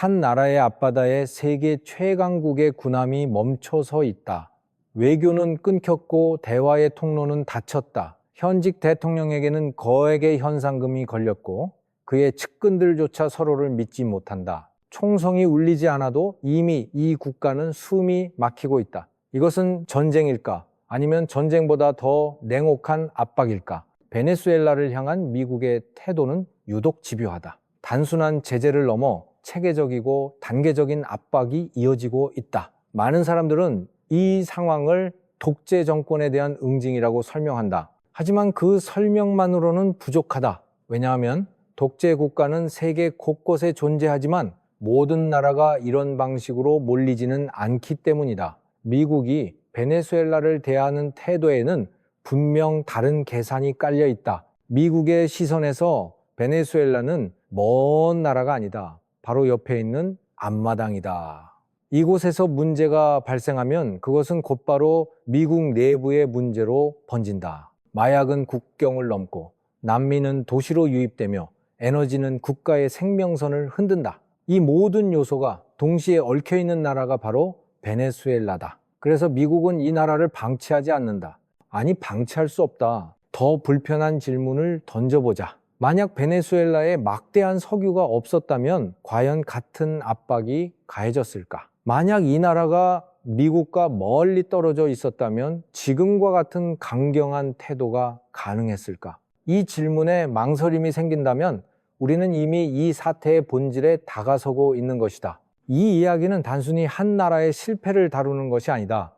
한 나라의 앞바다에 세계 최강국의 군함이 멈춰서 있다. 외교는 끊겼고 대화의 통로는 닫혔다. 현직 대통령에게는 거액의 현상금이 걸렸고 그의 측근들조차 서로를 믿지 못한다. 총성이 울리지 않아도 이미 이 국가는 숨이 막히고 있다. 이것은 전쟁일까? 아니면 전쟁보다 더 냉혹한 압박일까? 베네수엘라를 향한 미국의 태도는 유독 집요하다. 단순한 제재를 넘어 체계적이고 단계적인 압박이 이어지고 있다. 많은 사람들은 이 상황을 독재 정권에 대한 응징이라고 설명한다. 하지만 그 설명만으로는 부족하다. 왜냐하면 독재 국가는 세계 곳곳에 존재하지만 모든 나라가 이런 방식으로 몰리지는 않기 때문이다. 미국이 베네수엘라를 대하는 태도에는 분명 다른 계산이 깔려 있다. 미국의 시선에서 베네수엘라는 먼 나라가 아니다. 바로 옆에 있는 앞마당이다. 이곳에서 문제가 발생하면 그것은 곧바로 미국 내부의 문제로 번진다. 마약은 국경을 넘고 난민은 도시로 유입되며 에너지는 국가의 생명선을 흔든다. 이 모든 요소가 동시에 얽혀 있는 나라가 바로 베네수엘라다. 그래서 미국은 이 나라를 방치하지 않는다. 아니, 방치할 수 없다. 더 불편한 질문을 던져보자. 만약 베네수엘라에 막대한 석유가 없었다면 과연 같은 압박이 가해졌을까? 만약 이 나라가 미국과 멀리 떨어져 있었다면 지금과 같은 강경한 태도가 가능했을까? 이 질문에 망설임이 생긴다면 우리는 이미 이 사태의 본질에 다가서고 있는 것이다. 이 이야기는 단순히 한 나라의 실패를 다루는 것이 아니다.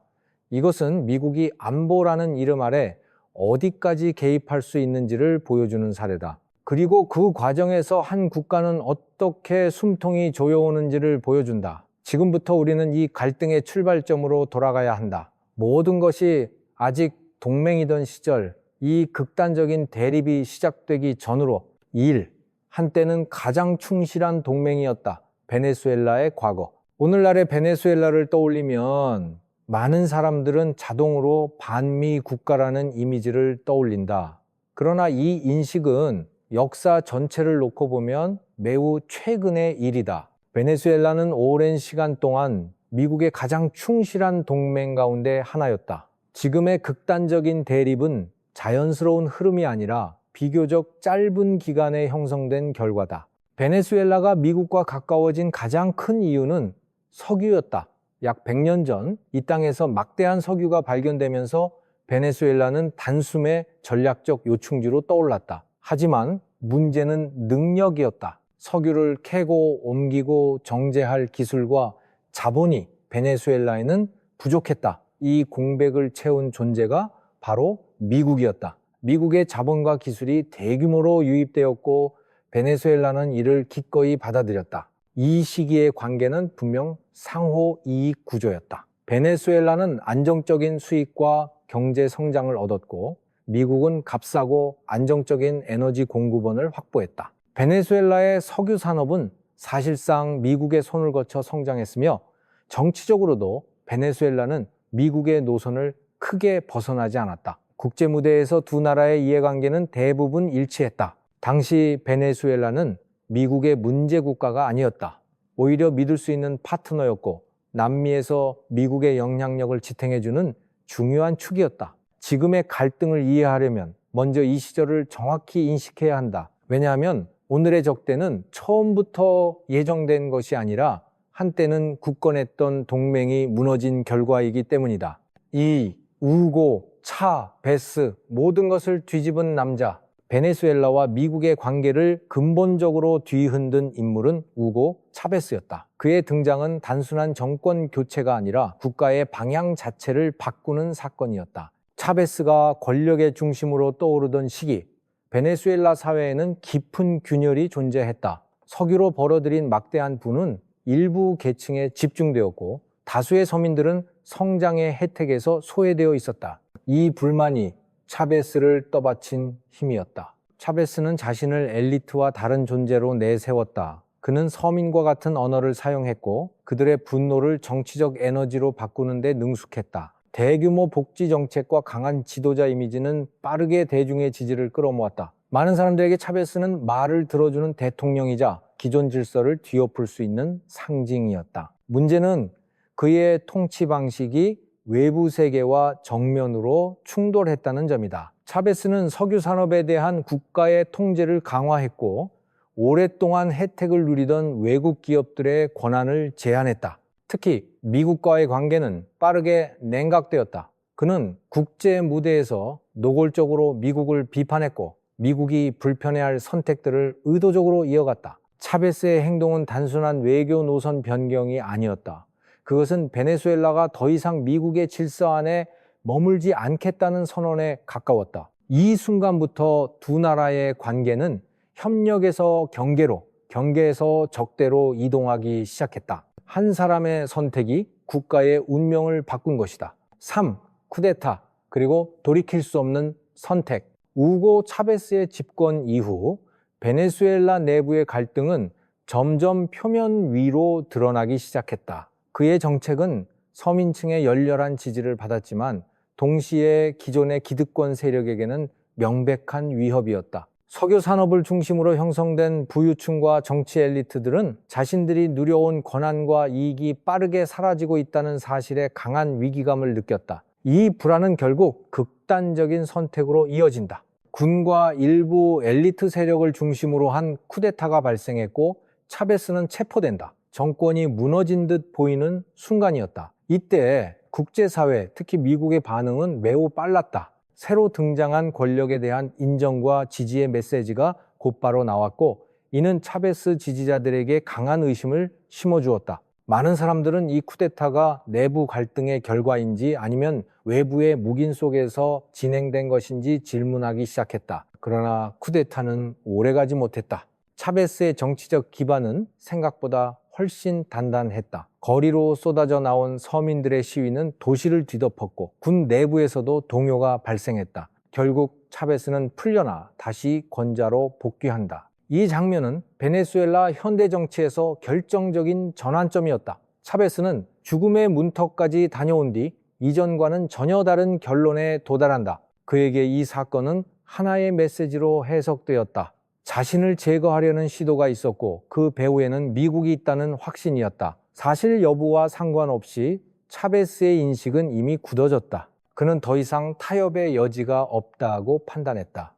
이것은 미국이 안보라는 이름 아래 어디까지 개입할 수 있는지를 보여주는 사례다. 그리고 그 과정에서 한 국가는 어떻게 숨통이 조여오는지를 보여준다. 지금부터 우리는 이 갈등의 출발점으로 돌아가야 한다. 모든 것이 아직 동맹이던 시절, 이 극단적인 대립이 시작되기 전으로 일, 한때는 가장 충실한 동맹이었다. 베네수엘라의 과거. 오늘날의 베네수엘라를 떠올리면 많은 사람들은 자동으로 반미 국가라는 이미지를 떠올린다. 그러나 이 인식은 역사 전체를 놓고 보면 매우 최근의 일이다. 베네수엘라는 오랜 시간 동안 미국의 가장 충실한 동맹 가운데 하나였다. 지금의 극단적인 대립은 자연스러운 흐름이 아니라 비교적 짧은 기간에 형성된 결과다. 베네수엘라가 미국과 가까워진 가장 큰 이유는 석유였다. 약 100년 전 이 땅에서 막대한 석유가 발견되면서 베네수엘라는 단숨에 전략적 요충지로 떠올랐다. 하지만 문제는 능력이었다. 석유를 캐고 옮기고 정제할 기술과 자본이 베네수엘라에는 부족했다. 이 공백을 채운 존재가 바로 미국이었다. 미국의 자본과 기술이 대규모로 유입되었고 베네수엘라는 이를 기꺼이 받아들였다. 이 시기의 관계는 분명 상호 이익 구조였다. 베네수엘라는 안정적인 수익과 경제 성장을 얻었고 미국은 값싸고 안정적인 에너지 공급원을 확보했다. 베네수엘라의 석유 산업은 사실상 미국의 손을 거쳐 성장했으며 정치적으로도 베네수엘라는 미국의 노선을 크게 벗어나지 않았다. 국제 무대에서 두 나라의 이해관계는 대부분 일치했다. 당시 베네수엘라는 미국의 문제 국가가 아니었다. 오히려 믿을 수 있는 파트너였고 남미에서 미국의 영향력을 지탱해주는 중요한 축이었다. 지금의 갈등을 이해하려면 먼저 이 시절을 정확히 인식해야 한다. 왜냐하면 오늘의 적대는 처음부터 예정된 것이 아니라 한때는 굳건했던 동맹이 무너진 결과이기 때문이다. 이 우고, 차, 베스 모든 것을 뒤집은 남자 베네수엘라와 미국의 관계를 근본적으로 뒤흔든 인물은 우고 차베스였다. 그의 등장은 단순한 정권 교체가 아니라 국가의 방향 자체를 바꾸는 사건이었다. 차베스가 권력의 중심으로 떠오르던 시기, 베네수엘라 사회에는 깊은 균열이 존재했다. 석유로 벌어들인 막대한 부는 일부 계층에 집중되었고 다수의 서민들은 성장의 혜택에서 소외되어 있었다. 이 불만이 차베스를 떠받친 힘이었다. 차베스는 자신을 엘리트와 다른 존재로 내세웠다. 그는 서민과 같은 언어를 사용했고 그들의 분노를 정치적 에너지로 바꾸는데 능숙했다. 대규모 복지 정책과 강한 지도자 이미지는 빠르게 대중의 지지를 끌어모았다. 많은 사람들에게 차베스는 말을 들어주는 대통령이자 기존 질서를 뒤엎을 수 있는 상징이었다. 문제는 그의 통치 방식이 외부 세계와 정면으로 충돌했다는 점이다. 차베스는 석유 산업에 대한 국가의 통제를 강화했고 오랫동안 혜택을 누리던 외국 기업들의 권한을 제한했다. 특히 미국과의 관계는 빠르게 냉각되었다. 그는 국제 무대에서 노골적으로 미국을 비판했고 미국이 불편해할 선택들을 의도적으로 이어갔다. 차베스의 행동은 단순한 외교 노선 변경이 아니었다. 그것은 베네수엘라가 더 이상 미국의 질서 안에 머물지 않겠다는 선언에 가까웠다. 이 순간부터 두 나라의 관계는 협력에서 경계로, 경계에서 적대로 이동하기 시작했다. 한 사람의 선택이 국가의 운명을 바꾼 것이다. 3. 쿠데타, 그리고 돌이킬 수 없는 선택. 우고 차베스의 집권 이후 베네수엘라 내부의 갈등은 점점 표면 위로 드러나기 시작했다. 그의 정책은 서민층의 열렬한 지지를 받았지만 동시에 기존의 기득권 세력에게는 명백한 위협이었다. 석유 산업을 중심으로 형성된 부유층과 정치 엘리트들은 자신들이 누려온 권한과 이익이 빠르게 사라지고 있다는 사실에 강한 위기감을 느꼈다. 이 불안은 결국 극단적인 선택으로 이어진다. 군과 일부 엘리트 세력을 중심으로 한 쿠데타가 발생했고 차베스는 체포된다. 정권이 무너진 듯 보이는 순간이었다. 이때 국제사회, 특히 미국의 반응은 매우 빨랐다. 새로 등장한 권력에 대한 인정과 지지의 메시지가 곧바로 나왔고 이는 차베스 지지자들에게 강한 의심을 심어주었다. 많은 사람들은 이 쿠데타가 내부 갈등의 결과인지 아니면 외부의 묵인 속에서 진행된 것인지 질문하기 시작했다. 그러나 쿠데타는 오래가지 못했다. 차베스의 정치적 기반은 생각보다 훨씬 단단했다. 거리로 쏟아져 나온 서민들의 시위는 도시를 뒤덮었고 군 내부에서도 동요가 발생했다. 결국 차베스는 풀려나 다시 권자로 복귀한다. 이 장면은 베네수엘라 현대 정치에서 결정적인 전환점이었다. 차베스는 죽음의 문턱까지 다녀온 뒤 이전과는 전혀 다른 결론에 도달한다. 그에게 이 사건은 하나의 메시지로 해석되었다. 자신을 제거하려는 시도가 있었고 그 배후에는 미국이 있다는 확신이었다. 사실 여부와 상관없이 차베스의 인식은 이미 굳어졌다. 그는 더 이상 타협의 여지가 없다고 판단했다.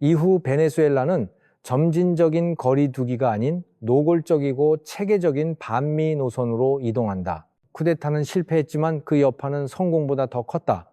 이후 베네수엘라는 점진적인 거리두기가 아닌 노골적이고 체계적인 반미 노선으로 이동한다. 쿠데타는 실패했지만 그 여파는 성공보다 더 컸다.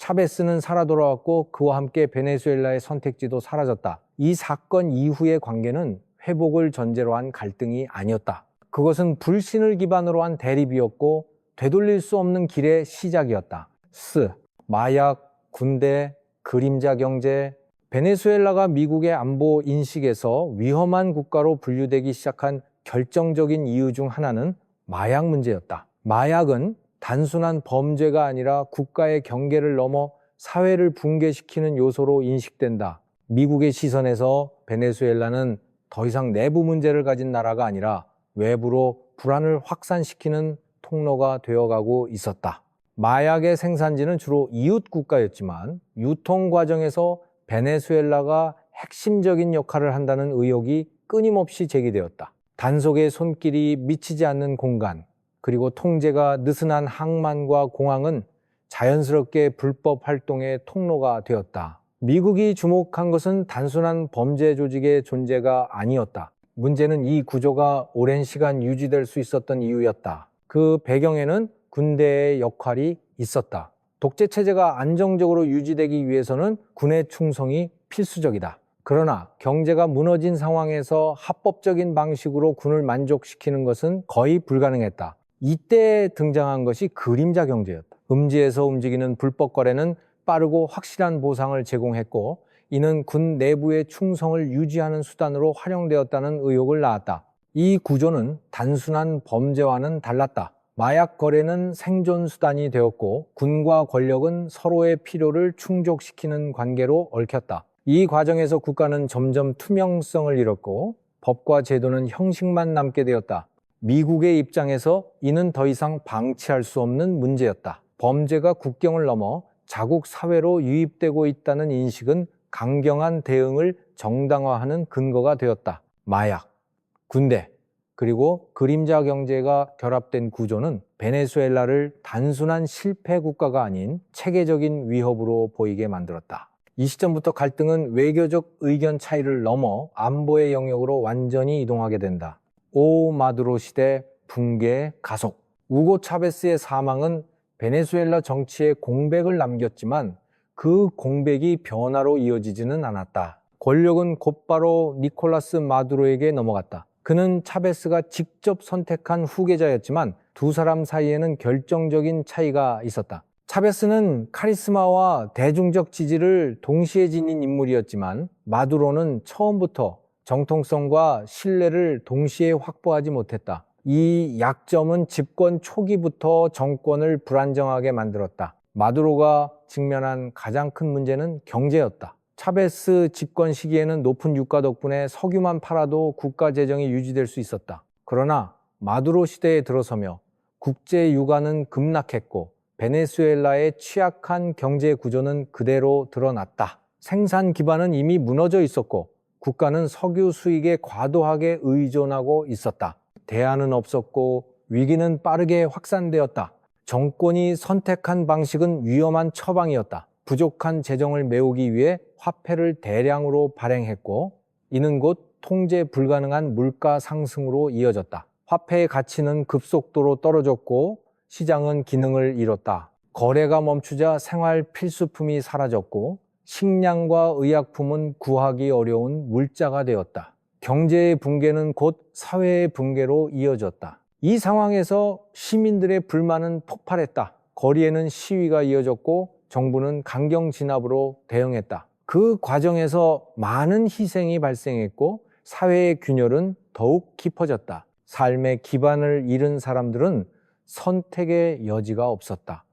차베스는 살아 돌아왔고 그와 함께 베네수엘라의 선택지도 사라졌다. 이 사건 이후의 관계는 회복을 전제로 한 갈등이 아니었다. 그것은 불신을 기반으로 한 대립이었고 되돌릴 수 없는 길의 시작이었다. 스, 마약, 군대, 그림자 경제, 베네수엘라가 미국의 안보 인식에서 위험한 국가로 분류되기 시작한 결정적인 이유 중 하나는 마약 문제였다. 마약은 단순한 범죄가 아니라 국가의 경계를 넘어 사회를 붕괴시키는 요소로 인식된다. 미국의 시선에서 베네수엘라는 더 이상 내부 문제를 가진 나라가 아니라 외부로 불안을 확산시키는 통로가 되어가고 있었다. 마약의 생산지는 주로 이웃 국가였지만 유통 과정에서 베네수엘라가 핵심적인 역할을 한다는 의혹이 끊임없이 제기되었다. 단속의 손길이 미치지 않는 공간, 그리고 통제가 느슨한 항만과 공항은 자연스럽게 불법 활동의 통로가 되었다. 미국이 주목한 것은 단순한 범죄 조직의 존재가 아니었다. 문제는 이 구조가 오랜 시간 유지될 수 있었던 이유였다. 그 배경에는 군대의 역할이 있었다. 독재 체제가 안정적으로 유지되기 위해서는 군의 충성이 필수적이다. 그러나 경제가 무너진 상황에서 합법적인 방식으로 군을 만족시키는 것은 거의 불가능했다. 이때 등장한 것이 그림자 경제였다. 음지에서 움직이는 불법 거래는 빠르고 확실한 보상을 제공했고 이는 군 내부의 충성을 유지하는 수단으로 활용되었다는 의혹을 낳았다. 이 구조는 단순한 범죄와는 달랐다. 마약 거래는 생존 수단이 되었고 군과 권력은 서로의 필요를 충족시키는 관계로 얽혔다. 이 과정에서 국가는 점점 투명성을 잃었고 법과 제도는 형식만 남게 되었다. 미국의 입장에서 이는 더 이상 방치할 수 없는 문제였다. 범죄가 국경을 넘어 자국 사회로 유입되고 있다는 인식은 강경한 대응을 정당화하는 근거가 되었다. 마약, 군대, 그리고 그림자 경제가 결합된 구조는 베네수엘라를 단순한 실패 국가가 아닌 체계적인 위협으로 보이게 만들었다. 이 시점부터 갈등은 외교적 의견 차이를 넘어 안보의 영역으로 완전히 이동하게 된다. 오 마두로 시대 붕괴 가속. 우고 차베스의 사망은 베네수엘라 정치에 공백을 남겼지만 그 공백이 변화로 이어지지는 않았다. 권력은 곧바로 니콜라스 마두로에게 넘어갔다. 그는 차베스가 직접 선택한 후계자였지만 두 사람 사이에는 결정적인 차이가 있었다. 차베스는 카리스마와 대중적 지지를 동시에 지닌 인물이었지만 마두로는 처음부터 정통성과 신뢰를 동시에 확보하지 못했다. 이 약점은 집권 초기부터 정권을 불안정하게 만들었다. 마두로가 직면한 가장 큰 문제는 경제였다. 차베스 집권 시기에는 높은 유가 덕분에 석유만 팔아도 국가 재정이 유지될 수 있었다. 그러나 마두로 시대에 들어서며 국제 유가는 급락했고 베네수엘라의 취약한 경제 구조는 그대로 드러났다. 생산 기반은 이미 무너져 있었고 국가는 석유 수익에 과도하게 의존하고 있었다. 대안은 없었고 위기는 빠르게 확산되었다. 정권이 선택한 방식은 위험한 처방이었다. 부족한 재정을 메우기 위해 화폐를 대량으로 발행했고 이는 곧 통제 불가능한 물가 상승으로 이어졌다. 화폐의 가치는 급속도로 떨어졌고 시장은 기능을 잃었다. 거래가 멈추자 생활 필수품이 사라졌고 식량과 의약품은 구하기 어려운 물자가 되었다. 경제의 붕괴는 곧 사회의 붕괴로 이어졌다. 이 상황에서 시민들의 불만은 폭발했다. 거리에는 시위가 이어졌고 정부는 강경 진압으로 대응했다. 그 과정에서 많은 희생이 발생했고 사회의 균열은 더욱 깊어졌다. 삶의 기반을 잃은 사람들은 선택의 여지가 없었다.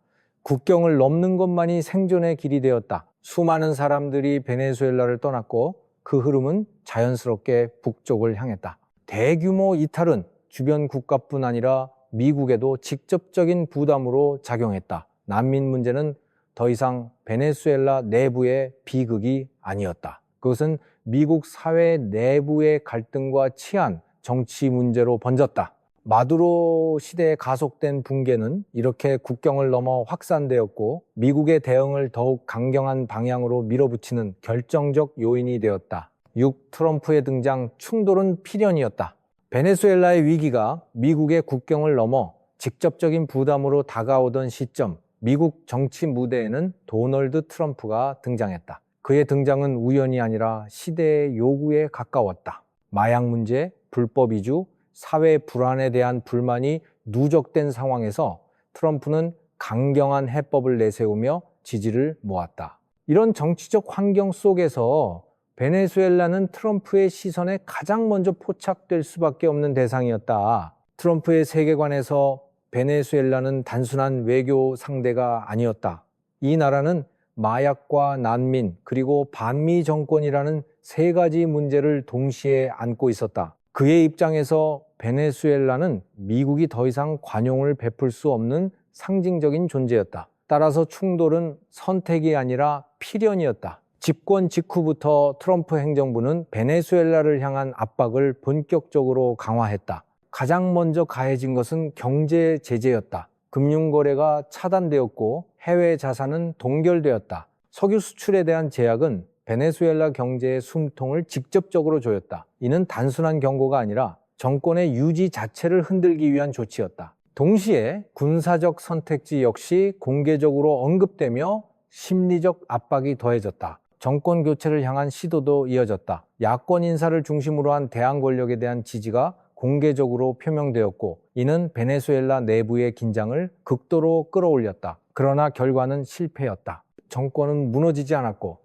국경을 넘는 것만이 생존의 길이 되었다. 수많은 사람들이 베네수엘라를 떠났고 그 흐름은 자연스럽게 북쪽을 향했다. 대규모 이탈은 주변 국가뿐 아니라 미국에도 직접적인 부담으로 작용했다. 난민 문제는 더 이상 베네수엘라 내부의 비극이 아니었다. 그것은 미국 사회 내부의 갈등과 치안, 정치 문제로 번졌다. 마두로 시대에 가속된 붕괴는 이렇게 국경을 넘어 확산되었고 미국의 대응을 더욱 강경한 방향으로 밀어붙이는 결정적 요인이 되었다. 6. 트럼프의 등장 충돌은 필연이었다. 베네수엘라의 위기가 미국의 국경을 넘어 직접적인 부담으로 다가오던 시점, 미국 정치 무대에는 도널드 트럼프가 등장했다. 그의 등장은 우연이 아니라 시대의 요구에 가까웠다. 마약 문제, 불법 이주, 사회 불안에 대한 불만이 누적된 상황에서 트럼프는 강경한 해법을 내세우며 지지를 모았다. 이런 정치적 환경 속에서 베네수엘라는 트럼프의 시선에 가장 먼저 포착될 수밖에 없는 대상이었다. 트럼프의 세계관에서 베네수엘라는 단순한 외교 상대가 아니었다. 이 나라는 마약과 난민 그리고 반미 정권이라는 세 가지 문제를 동시에 안고 있었다. 그의 입장에서 베네수엘라는 미국이 더 이상 관용을 베풀 수 없는 상징적인 존재였다. 따라서 충돌은 선택이 아니라 필연이었다. 집권 직후부터 트럼프 행정부는 베네수엘라를 향한 압박을 본격적으로 강화했다. 가장 먼저 가해진 것은 경제 제재였다. 금융거래가 차단되었고 해외 자산은 동결되었다. 석유 수출에 대한 제약은 베네수엘라 경제의 숨통을 직접적으로 조였다. 이는 단순한 경고가 아니라 정권의 유지 자체를 흔들기 위한 조치였다. 동시에 군사적 선택지 역시 공개적으로 언급되며 심리적 압박이 더해졌다. 정권 교체를 향한 시도도 이어졌다. 야권 인사를 중심으로 한 대항 권력에 대한 지지가 공개적으로 표명되었고 이는 베네수엘라 내부의 긴장을 극도로 끌어올렸다. 그러나 결과는 실패였다. 정권은 무너지지 않았고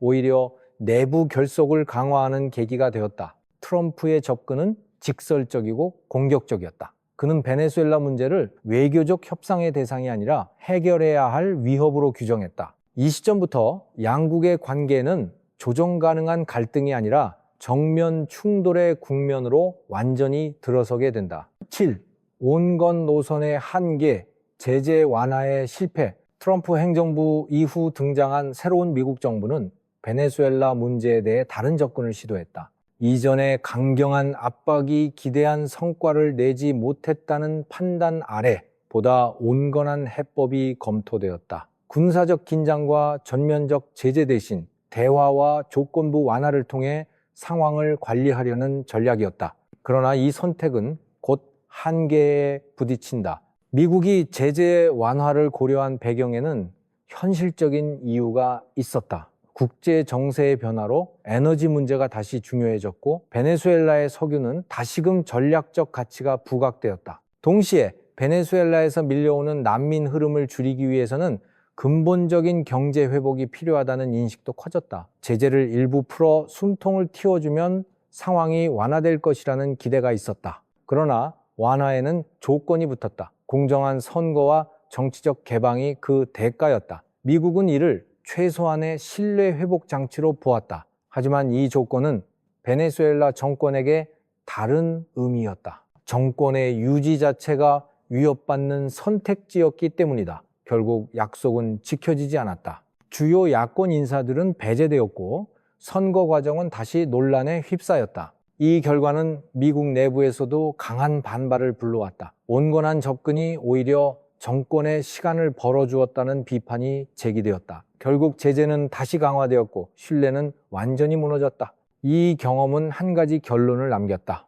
오히려 내부 결속을 강화하는 계기가 되었다. 트럼프의 접근은 직설적이고 공격적이었다. 그는 베네수엘라 문제를 외교적 협상의 대상이 아니라 해결해야 할 위협으로 규정했다. 이 시점부터 양국의 관계는 조정 가능한 갈등이 아니라 정면 충돌의 국면으로 완전히 들어서게 된다. 7. 온건 노선의 한계, 제재 완화의 실패. 트럼프 행정부 이후 등장한 새로운 미국 정부는 베네수엘라 문제에 대해 다른 접근을 시도했다. 이전에 강경한 압박이 기대한 성과를 내지 못했다는 판단 아래 보다 온건한 해법이 검토되었다. 군사적 긴장과 전면적 제재 대신 대화와 조건부 완화를 통해 상황을 관리하려는 전략이었다. 그러나 이 선택은 곧 한계에 부딪힌다. 미국이 제재 완화를 고려한 배경에는 현실적인 이유가 있었다. 국제 정세의 변화로 에너지 문제가 다시 중요해졌고 베네수엘라의 석유는 다시금 전략적 가치가 부각되었다. 동시에 베네수엘라에서 밀려오는 난민 흐름을 줄이기 위해서는 근본적인 경제 회복이 필요하다는 인식도 커졌다. 제재를 일부 풀어 숨통을 틔워주면 상황이 완화될 것이라는 기대가 있었다. 그러나 완화에는 조건이 붙었다. 공정한 선거와 정치적 개방이 그 대가였다. 미국은 이를 최소한의 신뢰 회복 장치로 보았다. 하지만 이 조건은 베네수엘라 정권에게 다른 의미였다. 정권의 유지 자체가 위협받는 선택지였기 때문이다. 결국 약속은 지켜지지 않았다. 주요 야권 인사들은 배제되었고 선거 과정은 다시 논란에 휩싸였다. 이 결과는 미국 내부에서도 강한 반발을 불러왔다. 온건한 접근이 오히려 정권에 시간을 벌어주었다는 비판이 제기되었다. 결국 제재는 다시 강화되었고 신뢰는 완전히 무너졌다. 이 경험은 한 가지 결론을 남겼다.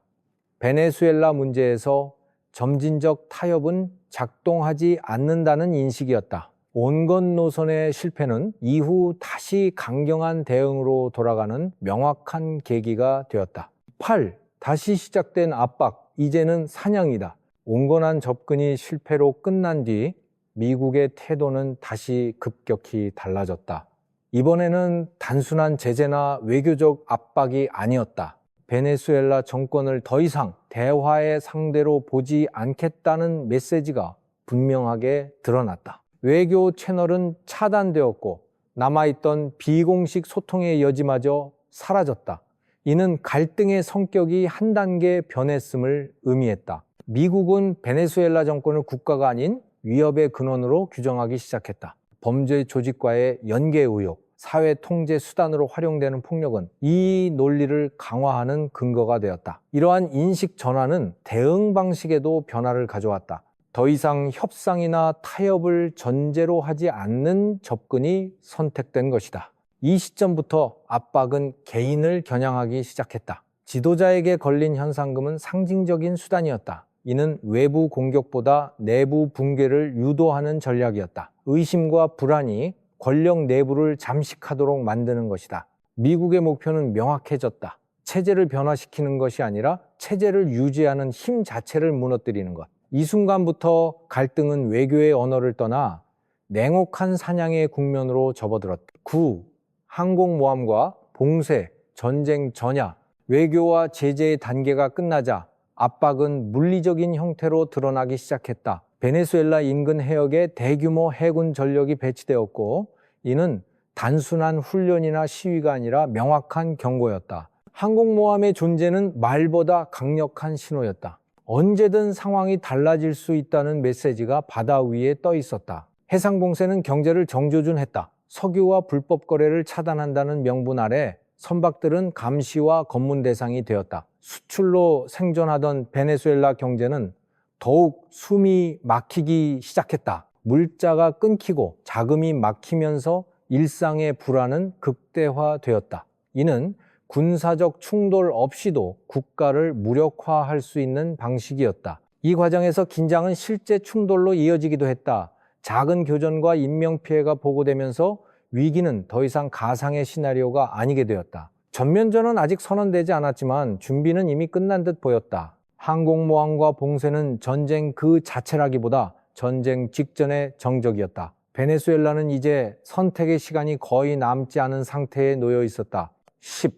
베네수엘라 문제에서 점진적 타협은 작동하지 않는다는 인식이었다. 온건 노선의 실패는 이후 다시 강경한 대응으로 돌아가는 명확한 계기가 되었다. 8. 다시 시작된 압박, 이제는 사냥이다. 온건한 접근이 실패로 끝난 뒤 미국의 태도는 다시 급격히 달라졌다. 이번에는 단순한 제재나 외교적 압박이 아니었다. 베네수엘라 정권을 더 이상 대화의 상대로 보지 않겠다는 메시지가 분명하게 드러났다. 외교 채널은 차단되었고 남아있던 비공식 소통의 여지마저 사라졌다. 이는 갈등의 성격이 한 단계 변했음을 의미했다. 미국은 베네수엘라 정권을 국가가 아닌 위협의 근원으로 규정하기 시작했다. 범죄 조직과의 연계 의혹, 사회 통제 수단으로 활용되는 폭력은 이 논리를 강화하는 근거가 되었다. 이러한 인식 전환은 대응 방식에도 변화를 가져왔다. 더 이상 협상이나 타협을 전제로 하지 않는 접근이 선택된 것이다. 이 시점부터 압박은 개인을 겨냥하기 시작했다. 지도자에게 걸린 현상금은 상징적인 수단이었다. 이는 외부 공격보다 내부 붕괴를 유도하는 전략이었다. 의심과 불안이 권력 내부를 잠식하도록 만드는 것이다. 미국의 목표는 명확해졌다. 체제를 변화시키는 것이 아니라 체제를 유지하는 힘 자체를 무너뜨리는 것. 이 순간부터 갈등은 외교의 언어를 떠나 냉혹한 사냥의 국면으로 접어들었다. 9. 항공모함과 봉쇄, 전쟁 전야, 외교와 제재의 단계가 끝나자 압박은 물리적인 형태로 드러나기 시작했다. 베네수엘라 인근 해역에 대규모 해군 전력이 배치되었고 이는 단순한 훈련이나 시위가 아니라 명확한 경고였다. 항공모함의 존재는 말보다 강력한 신호였다. 언제든 상황이 달라질 수 있다는 메시지가 바다 위에 떠 있었다. 해상봉쇄는 경제를 정조준했다. 석유와 불법 거래를 차단한다는 명분 아래 선박들은 감시와 검문 대상이 되었다. 수출로 생존하던 베네수엘라 경제는 더욱 숨이 막히기 시작했다. 물자가 끊기고 자금이 막히면서 일상의 불안은 극대화되었다. 이는 군사적 충돌 없이도 국가를 무력화할 수 있는 방식이었다. 이 과정에서 긴장은 실제 충돌로 이어지기도 했다. 작은 교전과 인명피해가 보고되면서 위기는 더 이상 가상의 시나리오가 아니게 되었다. 전면전은 아직 선언되지 않았지만 준비는 이미 끝난 듯 보였다. 항공모함과 봉쇄는 전쟁 그 자체라기보다 전쟁 직전의 정적이었다. 베네수엘라는 이제 선택의 시간이 거의 남지 않은 상태에 놓여 있었다. 10.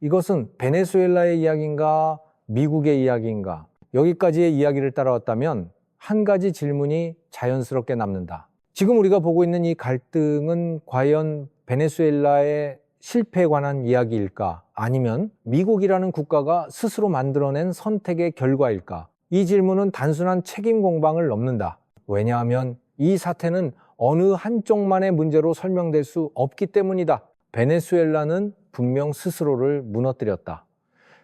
이것은 베네수엘라의 이야기인가 미국의 이야기인가 여기까지의 이야기를 따라왔다면 한 가지 질문이 자연스럽게 남는다. 지금 우리가 보고 있는 이 갈등은 과연 베네수엘라의 실패에 관한 이야기일까? 아니면 미국이라는 국가가 스스로 만들어낸 선택의 결과일까? 이 질문은 단순한 책임 공방을 넘는다. 왜냐하면 이 사태는 어느 한쪽만의 문제로 설명될 수 없기 때문이다. 베네수엘라는 분명 스스로를 무너뜨렸다.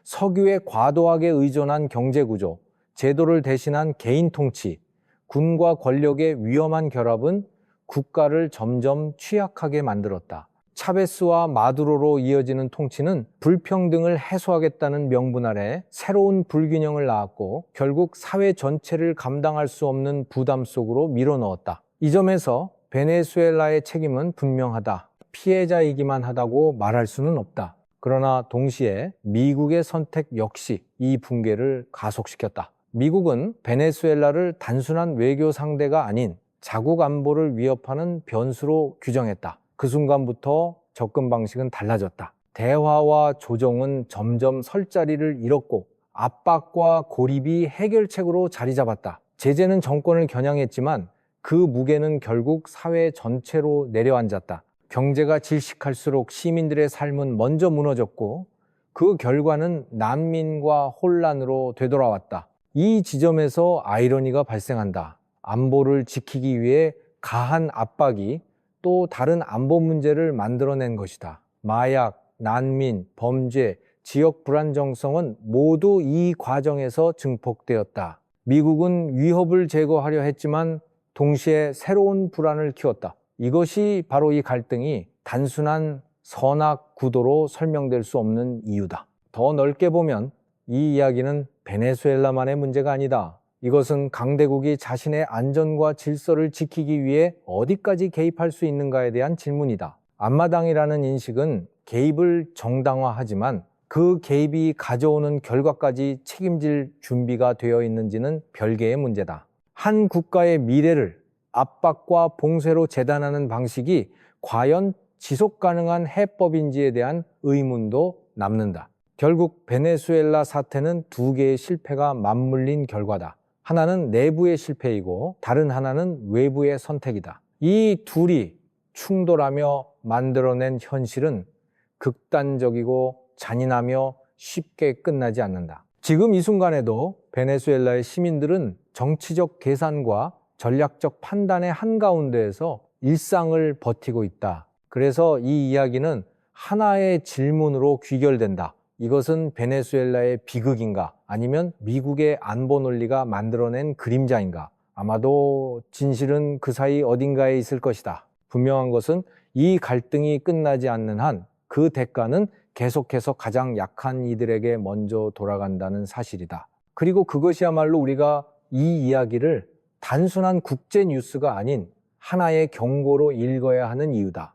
석유에 과도하게 의존한 경제 구조, 제도를 대신한 개인 통치, 군과 권력의 위험한 결합은 국가를 점점 취약하게 만들었다. 차베스와 마두로로 이어지는 통치는 불평등을 해소하겠다는 명분 아래 새로운 불균형을 낳았고 결국 사회 전체를 감당할 수 없는 부담 속으로 밀어넣었다. 이 점에서 베네수엘라의 책임은 분명하다. 피해자이기만 하다고 말할 수는 없다. 그러나 동시에 미국의 선택 역시 이 붕괴를 가속시켰다. 미국은 베네수엘라를 단순한 외교 상대가 아닌 자국 안보를 위협하는 변수로 규정했다. 그 순간부터 접근 방식은 달라졌다. 대화와 조정은 점점 설 자리를 잃었고 압박과 고립이 해결책으로 자리 잡았다. 제재는 정권을 겨냥했지만 그 무게는 결국 사회 전체로 내려앉았다. 경제가 질식할수록 시민들의 삶은 먼저 무너졌고 그 결과는 난민과 혼란으로 되돌아왔다. 이 지점에서 아이러니가 발생한다. 안보를 지키기 위해 가한 압박이 또 다른 안보 문제를 만들어낸 것이다. 마약, 난민, 범죄, 지역 불안정성은 모두 이 과정에서 증폭되었다. 미국은 위협을 제거하려 했지만 동시에 새로운 불안을 키웠다. 이것이 바로 이 갈등이 단순한 선악 구도로 설명될 수 없는 이유다. 더 넓게 보면 이 이야기는 베네수엘라만의 문제가 아니다. 이것은 강대국이 자신의 안전과 질서를 지키기 위해 어디까지 개입할 수 있는가에 대한 질문이다. 앞마당이라는 인식은 개입을 정당화하지만 그 개입이 가져오는 결과까지 책임질 준비가 되어 있는지는 별개의 문제다. 한 국가의 미래를 압박과 봉쇄로 재단하는 방식이 과연 지속 가능한 해법인지에 대한 의문도 남는다. 결국 베네수엘라 사태는 두 개의 실패가 맞물린 결과다. 하나는 내부의 실패이고 다른 하나는 외부의 선택이다. 이 둘이 충돌하며 만들어낸 현실은 극단적이고 잔인하며 쉽게 끝나지 않는다. 지금 이 순간에도 베네수엘라의 시민들은 정치적 계산과 전략적 판단의 한가운데에서 일상을 버티고 있다. 그래서 이 이야기는 하나의 질문으로 귀결된다. 이것은 베네수엘라의 비극인가? 아니면 미국의 안보 논리가 만들어낸 그림자인가? 아마도 진실은 그 사이 어딘가에 있을 것이다. 분명한 것은 이 갈등이 끝나지 않는 한 그 대가는 계속해서 가장 약한 이들에게 먼저 돌아간다는 사실이다. 그리고 그것이야말로 우리가 이 이야기를 단순한 국제 뉴스가 아닌 하나의 경고로 읽어야 하는 이유다.